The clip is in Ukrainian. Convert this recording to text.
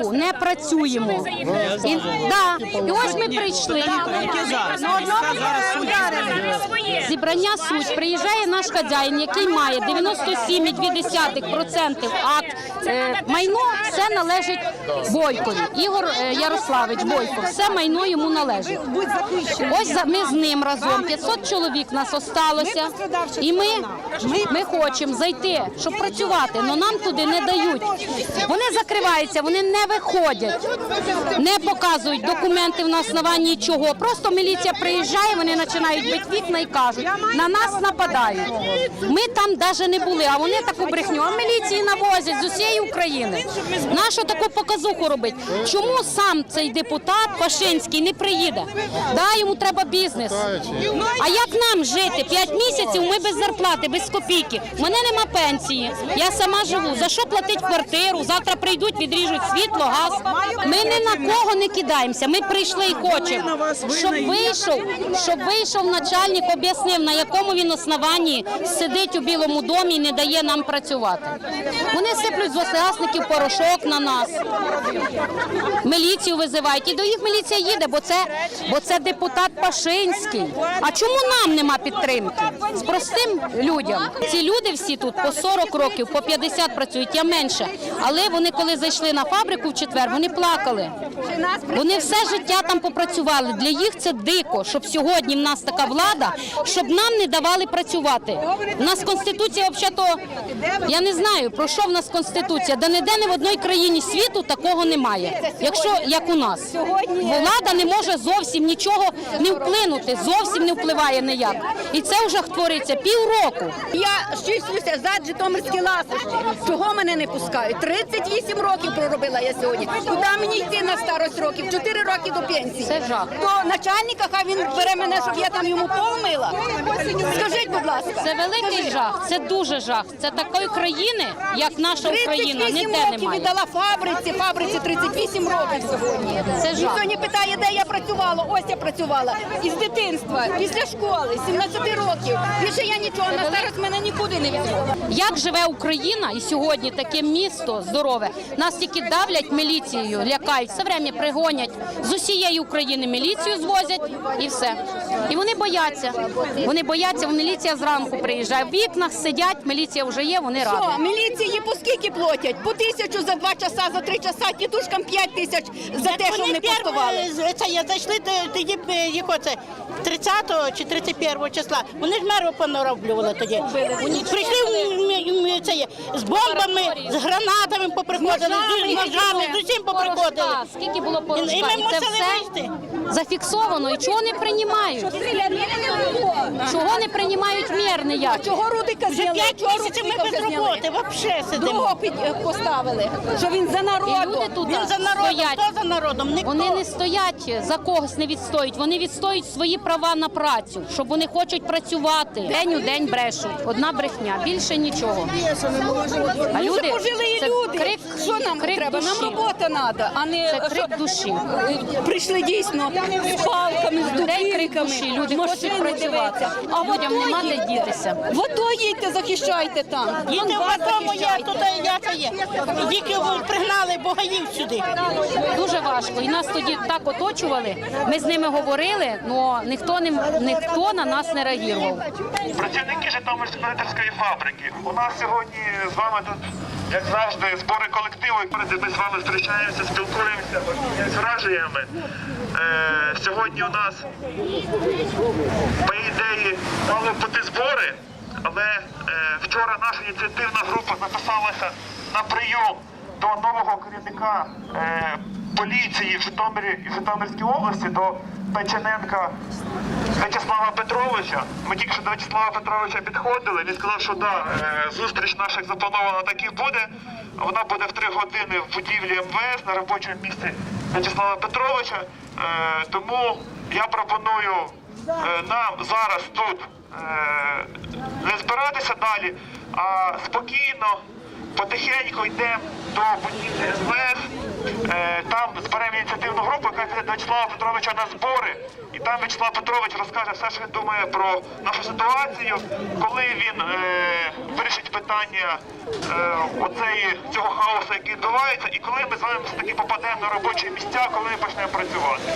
року не працюємо. І, да, і ось ми прийшли. Зібрання суть. Приїжджає наш хазяїн, який має 97,2% акт. Е, майно все належить Бойкові. Ігор е, Ярославич Бойко. Все майно йому належить. Ось ми з ним разом. 500 чоловік нас осталося. І ми, ми хочемо зайти, щоб працювати, але нам туди не дають. Вони закриваються, вони не виходять, не показують документи в на основанні чого. Просто міліція приїжджає, вони починають бити і кажуть, на нас нападають. Ми там навіть не були, а вони таку брехню. А міліції навозять з усієї України. Нащо таку показуху робить? Чому сам цей депутат Пашинський не приїде? Да, йому треба бізнес. А як нам жити? П'ять місяців ми без зарплати, без копійки. У мене нема пенсії. Я сама живу. За що платить квартиру? Завтра прийдуть, відріжуть світло, газ. Ми ні на кого не кидаємося. Ми прийшли і хочемо, щоб вийшов, щоб вийшов начальник, об'яснив, на якому він основанні сидить у Білому домі і не дає нам працювати. Вони сиплють з власників порошок на нас міліцію визивають. І до їх міліція їде, бо це, бо це депутат Пашинський. А чому нам нема підтримки? З простим людям. Ці люди всі тут по 40 років, по 50 працюють, я менше. Але вони, коли зайшли на фабрику в четвер, вони плакали. Вони все життя там попрацювали. Для їх це дико, щоб сьогодні в нас така влада, щоб нам не давали працювати. У нас конституція взагалі-то, я не знаю, про що в нас конституція. Да ніде не в одній країні світу такого немає. Якщо як у нас, влада не може зовсім нічого не вплинути, зовсім не впливає ніяк. І це вже твориться півроку. Я щислюся за Житомирські ласощі. Чого мене не пускають? 38 років проробила я сьогодні. Куди мені йти на старость років? 4 роки до пенсії. Це жах. То начальника, хай він бере мене, щоб я там йому пол мила. Скажіть, будь ласка. Це великий жах, це дуже жах. Це такої країни, як наша Україна, 38 ніде років немає. віддала фабриці, фабриці 38 років сьогодні. Це жах. Ніхто не питає, де я працювала. Ось я працювала. Із дитинства, після школи, 17 років. Більше я нічого, на старость мене нікуди не візьму. Як живе Україна і сьогодні таке місто здорове? Нас тільки давлять міліцією, лякають, все время пригонять з усієї України міліцію звозять і все. І вони бояться. Вони бояться, міліція зранку приїжджає. В вікнах сидять, міліція вже є, вони раді. Що, міліції по скільки платять? По тисячу за два часа, за три часа, тітушкам п'ять тисяч за те, що вони постували. Це я зайшли тоді, яко якого це, 30 чи 31 числа. Вони ж меру понароблювали тоді. Прийшли це, є, з бомбами, з гранатами поприходили, з ножами, з усім поприходили. Скільки було порошка? І ми мусили вийти. зафіксовано. І чого не приймають? Чого не приймають мір ніяк? Чого Рудика Вже зняли? 5 місяців ми без роботи, взагалі сидимо. Е, поставили, що він за І народом. люди тут Він за народом, стоять. хто за народом? Ніхто. Вони не стоять за когось не відстоюють. Вони відстоюють свої права на працю, щоб вони хочуть працювати. День у день брешуть. Одна брехня, більше нічого. А Ми люди ж пожилі це люди. крик, що нам крик треба? душі. Нам робота треба, а не Це крик душі. Прийшли дійсно з палками, з дубинками. Люди хочуть працювати. А Людям нема де дітися. Водою їдьте, захищайте там. Їдьте в тому, я тут я це є. Тільки ви пригнали богаїв сюди. Дуже важко. І нас тоді так оточували. Ми з ними говорили, але ніхто не ніхто на нас не реагував. Працівники Житомирської фабрики. У нас сьогодні з вами тут, як завжди, збори колективу. Ми з вами зустрічаємося, спілкуємося, враженнями. Е, сьогодні у нас, по ідеї, мали бути збори, але е, вчора наша ініціативна група записалася на прийом до нового керівника е, поліції в Житомирі і Житомирській області, до Печененка В'ячеслава Петровича. Ми тільки що до В'ячеслава Петровича підходили. Він сказав, що да, е, зустріч наша запланована так буде. Вона буде в три години в будівлі МВС на робочому місці В'ячеслава Петровича. Е, Тому я пропоную е, нам зараз тут е, не збиратися далі, а спокійно потихеньку йдемо до будівлі СВС. Е, Там зберемо ініціативну групу, яка йде до Вячеслава Петровича на збори. І там Вячеслав Петрович розкаже все, що він думає про нашу ситуацію, коли він е, вирішить питання е, цього хаосу, який відбувається, і коли ми з вами все-таки попадемо на робочі місця, коли ми почнемо працювати.